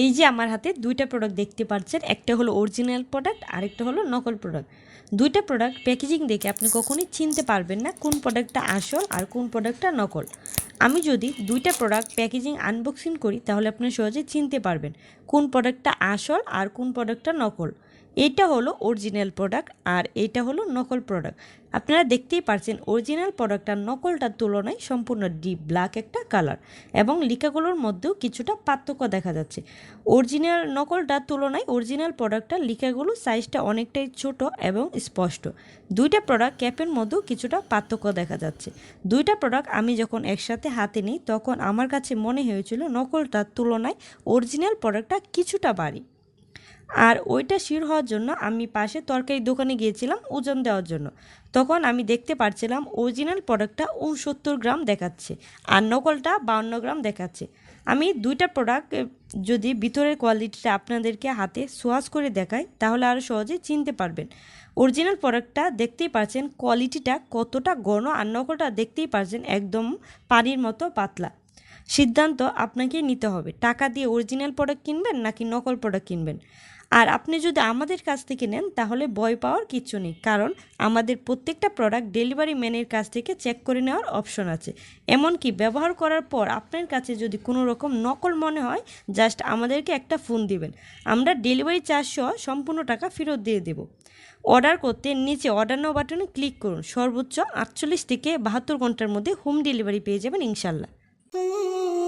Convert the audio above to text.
এই যে আমার হাতে দুইটা প্রোডাক্ট দেখতে পাচ্ছেন, একটা হলো অরিজিনাল প্রোডাক্ট আরেকটা হলো নকল প্রোডাক্ট দুইটা প্রোডাক্ট প্যাকেজিং দেখে আপনি কখনোই চিনতে পারবেন না কোন প্রোডাক্টটা আসল আর কোন প্রোডাক্টটা নকল। আমি যদি দুইটা প্রোডাক্ট প্যাকেজিং আনবক্সিং করি, তাহলে আপনি সহজে চিনতে পারবেন কোন প্রোডাক্টটা আসল আর কোন প্রোডাক্টটা নকল। এইটা হলো অরিজিনাল প্রোডাক্ট আর এইটা হলো নকল প্রোডাক্ট আপনারা দেখতেই পারছেন অরিজিনাল প্রোডাক্ট আর নকলটার তুলনায় সম্পূর্ণ ডিপ ব্ল্যাক একটা কালার এবং লিকাগুলোর মধ্যেও কিছুটা পার্থক্য দেখা যাচ্ছে। অরিজিনাল নকলটার তুলনায় অরিজিনাল প্রোডাক্টটার লিকাগুলো সাইজটা অনেকটাই ছোট এবং স্পষ্ট। দুইটা প্রোডাক্ট ক্যাপের মধ্যেও কিছুটা পার্থক্য দেখা যাচ্ছে। দুইটা প্রোডাক্ট আমি যখন একসাথে হাতে নিই, তখন আমার কাছে মনে হয়েছিল নকলটার তুলনায় অরিজিনাল প্রোডাক্টটা কিছুটা বাড়ি। আর ওইটা শির হওয়ার জন্য আমি পাশে তরকারি দোকানে গিয়েছিলাম ওজন দেওয়ার জন্য। তখন আমি দেখতে পারছিলাম অরিজিনাল প্রোডাক্টটা উনসত্তর গ্রাম দেখাচ্ছে আর নকলটা বাউন্ন গ্রাম দেখাচ্ছে। আমি দুইটা প্রোডাক্ট যদি ভিতরের কোয়ালিটিটা আপনাদেরকে হাতে সোয়াজ করে দেখাই, তাহলে আরও সহজে চিনতে পারবেন। অরিজিনাল প্রোডাক্টটা দেখতেই পাচ্ছেন কোয়ালিটিটা কতটা ঘন আর নকলটা দেখতেই পাচ্ছেন একদম পানির মতো পাতলা। সিদ্ধান্ত আপনাকেই নিতে হবে। টাকা দিয়ে অরিজিনাল প্রোডাক্ট কিনবেন নাকি নকল প্রোডাক্ট কিনবেন? আর আপনি যদি আমাদের কাছ থেকে নেন, তাহলে ভয় পাওয়ার কিচ্ছু নেই। কারণ আমাদের প্রত্যেকটা প্রোডাক্ট ডেলিভারি ম্যানের কাছ থেকে চেক করে নেওয়ার অপশন আছে। এমনকি ব্যবহার করার পর আপনার কাছে যদি কোনো রকম নকল মনে হয় জাস্ট আমাদেরকে একটা ফোন দিবেন। আমরা ডেলিভারি চার্জ সহ সম্পূর্ণ টাকা ফেরত দিয়ে দেব। অর্ডার করতে নিচে অর্ডার নাও বাটনে ক্লিক করুন। সর্বোচ্চ আটচল্লিশ থেকে বাহাত্তর ঘণ্টার মধ্যে হোম ডেলিভারি পেয়ে যাবেন ইনশাল্লাহ। Ooh.